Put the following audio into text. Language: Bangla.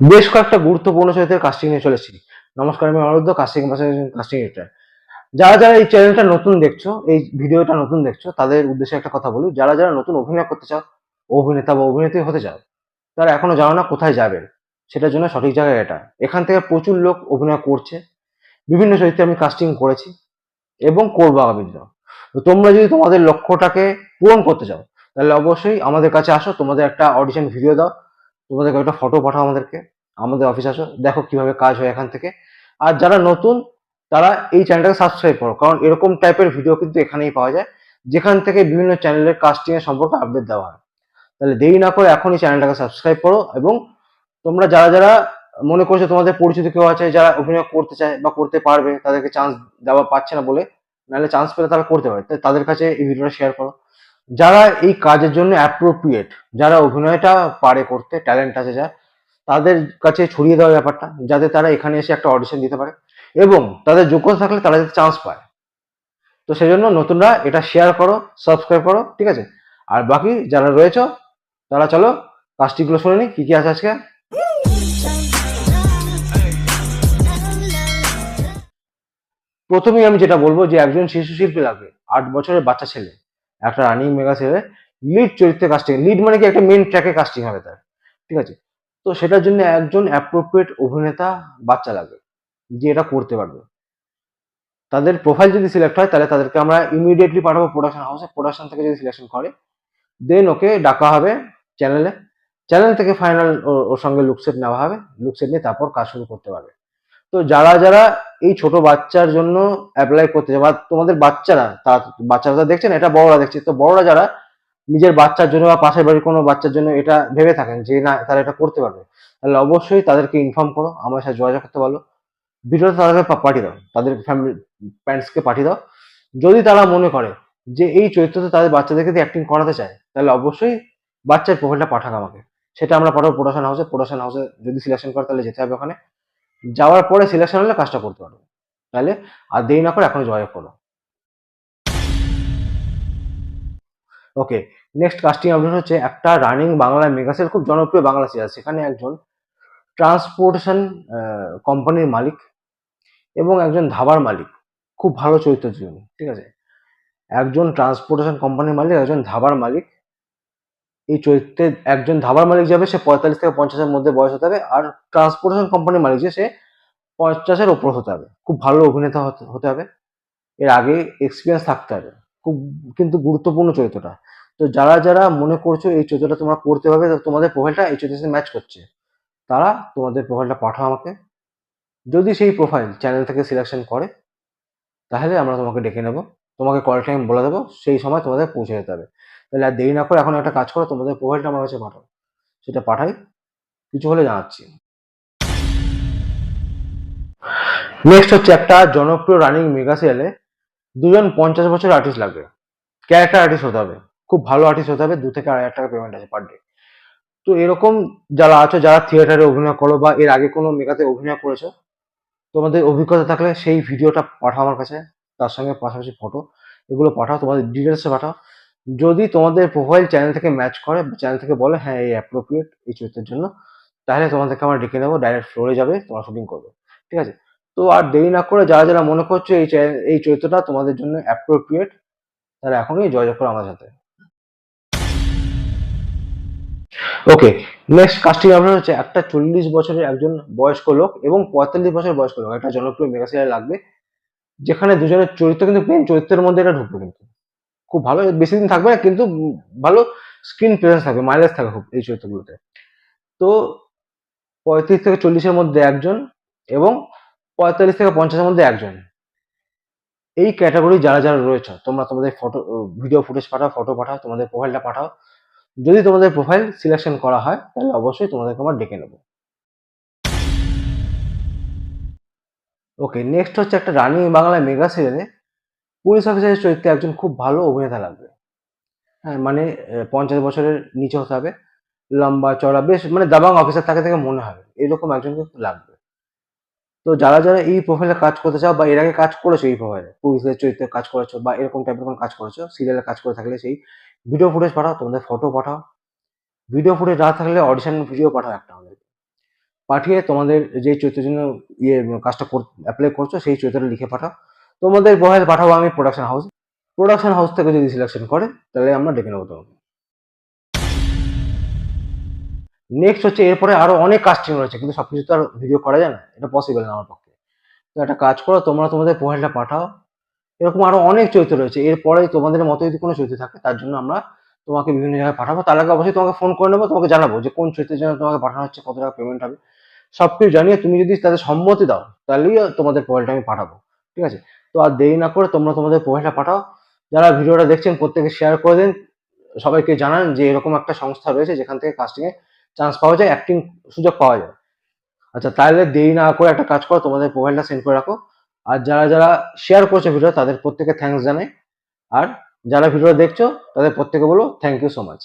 বেশ কয়েকটা গুরুত্বপূর্ণ চরিত্রের কাস্টিং নিয়ে চলেছি। নমস্কার, আমি অনিরুদ্ধ কাস্টিং কাস্টিং এডিটর যারা যারা এই চ্যানেলটা নতুন দেখছ, এই ভিডিওটা নতুন দেখছ, তাদের উদ্দেশ্যে একটা কথা বলি। যারা যারা নতুন অভিনয় করতে চাও, অভিনেতা বা অভিনেত্রী হতে চাও, তারা এখনও জানো না কোথায় যাবেন। সেটার জন্য সঠিক জায়গায় এটা। এখান থেকে প্রচুর লোক অভিনয় করছে। বিভিন্ন চরিত্রে আমি কাস্টিং করেছি এবং করব আগামী দিনেও। তো তোমরা যদি তোমাদের লক্ষ্যটাকে পূরণ করতে চাও, তাহলে অবশ্যই আমাদের কাছে আসো, তোমাদের একটা অডিশন ভিডিও দাও। তোমাদেরকে একটা ফটো পাঠাও আমাদেরকে, আমাদের অফিস আসো, দেখো কীভাবে কাজ হয় এখান থেকে। আর যারা নতুন, তারা এই চ্যানেলটাকে সাবস্ক্রাইব করো, কারণ এরকম টাইপের ভিডিও কিন্তু এখানেই পাওয়া যায়, যেখান থেকে বিভিন্ন চ্যানেলের কাস্টিং এর সম্পর্কে আপডেট দেওয়া হয়। তাহলে দেরি না করে এখনই চ্যানেলটাকে সাবস্ক্রাইব করো এবং তোমরা যারা যারা মনে করছ তোমাদের পরিচিত কেউ আছে, যারা অভিনয় করতে চায় বা করতে পারবে, তাদেরকে চান্স দেওয়া পাচ্ছে না বলে, নাহলে চান্স পেলে তারা করতে পারে। তাদের কাছে এই ভিডিওটা শেয়ার করো। যারা এই কাজের জন্য অ্যাপ্রোপ্রিয়েট যারা অভিনয়টা পারে করতে ট্যালেন্ট আছে যা, তাদের কাছে ছড়িয়ে দেওয়ার ব্যাপারটা, যাতে তারা এখানে এসে একটা অডিশন দিতে পারে এবং তাদের যোগ্যতা থাকলে তারা যাতে চান্স পায়। তো সেই জন্য নতুনরা এটা শেয়ার করো সাবস্ক্রাইব করো, ঠিক আছে? আর বাকি যারা রয়েছে, তারা চলো কাজটিগুলো শুনে নি কি কি আছে আজকে। প্রথমেই আমি যেটা বলব যে একজন শিশু শিল্পী লাগবে, আট বছরের বাচ্চা ছেলে। একটা রানিং মেগা ছেলে লিড চরিত্রে কাস্টিং লিড মানে কি? একটা মেন ট্র্যাকে কাস্টিং হবে তার। ঠিক আছে? তো সেটার জন্য একজন অ্যাপ্রোপ্রিয়েট অভিনেতা বাচ্চা লাগবে, যে এটা করতে পারবে। তাদের প্রোফাইল যদি সিলেক্ট হয়, তাহলে তাদেরকে আমরা ইমিডিয়েটলি পাঠাবো প্রোডাকশন হাউসে প্রোডাকশন থেকে যদি সিলেকশন করে দেন ওকে ডাকা হবে চ্যানেলে চ্যানেল থেকে ফাইনাল ওর সঙ্গে লুকসেট নেওয়া হবে। লুকসেট নিয়ে তারপর কাজ শুরু করতে পারবে। তো যারা যারা এই ছোট বাচ্চার জন্য অ্যাপ্লাই করতে বা তোমাদের বাচ্চারা তারা বাচ্চারা দেখছেন, এটা বড়রা দেখছে, তো বড়রা যারা নিজের বাচ্চার জন্য বা পাশের বাড়ির কোনো বাচ্চার জন্য এটা ভেবে থাকেন যে না, তারা এটা করতে পারবে, তাহলে অবশ্যই তাদেরকে ইনফর্ম করো, আমার সাথে যোগাযোগ করতে পারো ভিডিওটা তাদেরকে পাঠিয়ে দাও, তাদের ফ্যামিলি প্যারেন্টসকে পাঠিয়ে দাও। যদি তারা মনে করে যে এই চরিত্রতে তাদের বাচ্চাদেরকে দিয়ে অ্যাক্টিং করাতে চায়, তাহলে অবশ্যই বাচ্চার প্রোফাইলটা পাঠাক আমাকে। সেটা আমরা পাঠাবো প্রোডাকশন হাউসে প্রোডাকশন হাউসে যদি সিলেকশন করে, তাহলে যেতে হবে ওখানে। যাওয়ার পরে সিলেকশন হলে কাজটা করতে পারব। তাহলে আর দেরি না করে এখন যোগাযোগ করো। ওকে নেক্সট কাস্টিং আপডেট হচ্ছে একটা রানিং বাংলা মেগাসেল খুব জনপ্রিয় বাংলা সিরিয়াল সেখানে একজন ট্রান্সপোর্টেশন কোম্পানির মালিক এবং একজন ধাবার মালিক। খুব ভালো চরিত্র জীবন ঠিক আছে? একজন ট্রান্সপোর্টেশন কোম্পানির মালিক, একজন ধাবার মালিক এই চরিত্রে একজন ধাবার মালিক যাবে, সে পঁয়তাল্লিশ থেকে পঞ্চাশের মধ্যে বয়স হতে হবে আর ট্রান্সপোর্টেশন কোম্পানির মালিক যে, সে পঞ্চাশের ওপর হতে হবে। খুব ভালো অভিনেতা হতে- হবে। এর আগে এক্সপিরিয়েন্স থাকতে হবে। খুব, কিন্তু গুরুত্বপূর্ণ চরিত্রটা। তো যারা যারা মনে করছ এই চরিত্রটা তোমরা করতে পারবে তোমাদের প্রোফাইলটা এই চরিত্রের ম্যাচ করছে। তারা তোমাদের প্রোফাইলটা পাঠাও আমাকে। যদি সেই প্রোফাইল চ্যানেল থেকে সিলেকশন করে, তাহলে আমরা তোমাকে ডেকে নেব। তোমাকে কল টাইম বলে দেবো। সেই সময় তোমাদের পৌঁছে যেতে হবে। তাহলে আর দেরি না করে এখন একটা কাজ করো, তোমাদের প্রোফাইলটা আমার কাছে পাঠাও। সেটা পাঠাই, কিছু হলে জানাচ্ছি। নেক্সট হচ্ছে একটা জনপ্রিয় রানিং মেগা সিরিয়ালে দুজন পঞ্চাশ বছর আর্টিস্ট লাগবে। ক্যারেক্টার আর্টিস্ট হতে হবে, খুব ভালো আর্টিস্ট হতে হবে, দু থেকে আড়াই হাজার টাকা পেমেন্ট আছে পার ডে তো এরকম যারা আছো, যারা থিয়েটারে অভিনয় করো বা এর আগে কোনো মেগাতে অভিনয় করেছ, তোমাদের অভিজ্ঞতা থাকলে সেই ভিডিওটা পাঠাও আমার কাছে, তার সঙ্গে পাশাপাশি ফটো এগুলো পাঠাও, তোমাদের ডিটেলসে পাঠাও। যদি তোমাদের প্রোফাইল চ্যানেল থেকে ম্যাচ করে চ্যানেল থেকে বলে হ্যাঁ এই অ্যাপ্রোপ্রিয়েট এই চরিত্রের জন্য, তাহলে তোমাদেরকে আমরা ডেকে নেব ডাইরেক্ট ফ্লোরে যাবে, তোমরা শুটিং করবে, ঠিক আছে? তো আর দেরি না করে যারা যারা মনে করছ এই এই চরিত্রটা তোমাদের জন্য অ্যাপ্রোপ্রিয়েট তারা এখনই যোগাযোগ করো আমার সাথে। ওকে নেক্সট কাস্টিং আপনার হচ্ছে একটা চল্লিশ বছরের একজন বয়স্ক লোক এবং পঁয়তাল্লিশ বছরের বয়স্ক লোক, একটা জনপ্রিয় মেগা লাগবে, যেখানে দুজনের চরিত্র কিন্তু মেন চরিত্রের মধ্যে এটা ঢুকবে কিন্তু। খুব ভালো বেশি দিন থাকবে না, কিন্তু ভালো স্ক্রিন প্রেজেন্স থাকবে মাইলেজ থাকবে খুব এই চরিত্রগুলোতে। তো পঁয়ত্রিশ থেকে চল্লিশের মধ্যে একজন এবং পঁয়তাল্লিশ থেকে পঞ্চাশের মধ্যে একজন। এই ক্যাটাগরি যারা যারা রয়েছে, তোমরা তোমাদের ফটো ভিডিও ফুটেজ পাঠাও ফটো পাঠাও, তোমাদের প্রোফাইলটা পাঠাও। যদি তোমাদের প্রোফাইল সিলেকশন করা হয়, তাহলে অবশ্যই তোমাদেরকে আমরা ডেকে নেব। ওকে নেক্সট হচ্ছে একটা রানী বাংলা মেগা সিরিয়ালে পুলিশ অফিসারের চরিত্রে একজন খুব ভালো অভিনেতা লাগবে। হ্যাঁ মানে পঞ্চাশ বছরের নিচে হতে হবে, লম্বা চড়া বেশ মানে দাবাং অফিসার তাকে থেকে মনে হবে, এরকম একজন কিন্তু লাগবে। তো যারা যারা এই প্রোফাইলে কাজ করতে চাও বা এর আগে কাজ করেছ এই প্রোফাইলে পুলিশের চরিত্রে কাজ করেছ বা এরকম টাইপের কোনো কাজ করেছ সিরিয়ালে কাজ করে থাকলে সেই ভিডিও ফুটেজ পাঠাও, তোমাদের ফটো পাঠাও। ভিডিও ফুটেজ না থাকলে অডিশন ভিডিও পাঠাও একটা আমাদের। পাঠিয়ে তোমাদের যে চরিত্রের জন্য ইয়ে কাজটা অ্যাপ্লাই করছ, সেই চরিত্রটা লিখে পাঠাও। তোমাদের প্রোফাইল পাঠাবো আমি প্রোডাকশন হাউস প্রোডাকশন হাউস থেকে যদি সিলেকশন করে, তাহলে আমরা ডেকে নেব তোমাকে। নেক্সট হচ্ছে এরপরে আরও অনেক কাস্টিং রয়েছে, কিন্তু সবকিছু তো আর ভিডিও করা যায় না, এটা পসিবল না আমার পক্ষে। তো একটা কাজ করো, তোমরা তোমাদের প্রোফাইলটা পাঠাও। এরকম আরও অনেক চরিত্র রয়েছে এরপরে তোমাদের মতো যদি কোনো চরিত্র থাকে, তার জন্য আমরা তোমাকে বিভিন্ন জায়গায় পাঠাবো। তার আগে অবশ্যই তোমাকে ফোন করে নেব, তোমাকে জানাব যে কোন চরিত্রের জন্য তোমাকে পাঠানো হচ্ছে, কত টাকা পেমেন্ট হবে। সবকিছু জানিয়ে তুমি যদি তাদের সম্মতি দাও, তাহলেই তোমাদের প্রোফাইলটা আমি পাঠাবো। ঠিক আছে? তো আর দেরি না করে তোমরা তোমাদের প্রোফাইলটা পাঠাও। যারা ভিডিওটা দেখছেন, প্রত্যেকে শেয়ার করে দিন। সবাইকে জানান যে এরকম একটা সংস্থা রয়েছে যেখান থেকে কাস্টিংয়ে চান্স পাওয়া যায় অ্যাক্টিং সুযোগ পাওয়া যায়। আচ্ছা তাহলে দেরি না করে একটা কাজ করো, তোমাদের প্রোফাইলটা সেন্ড করে রাখো। আর যারা যারা শেয়ার করছে ভিডিও তাদের প্রত্যেকে থ্যাঙ্কস জানাই। আর যারা ভিডিও দেখছ, তাদের প্রত্যেকে বলো থ্যাংক ইউ সো মাচ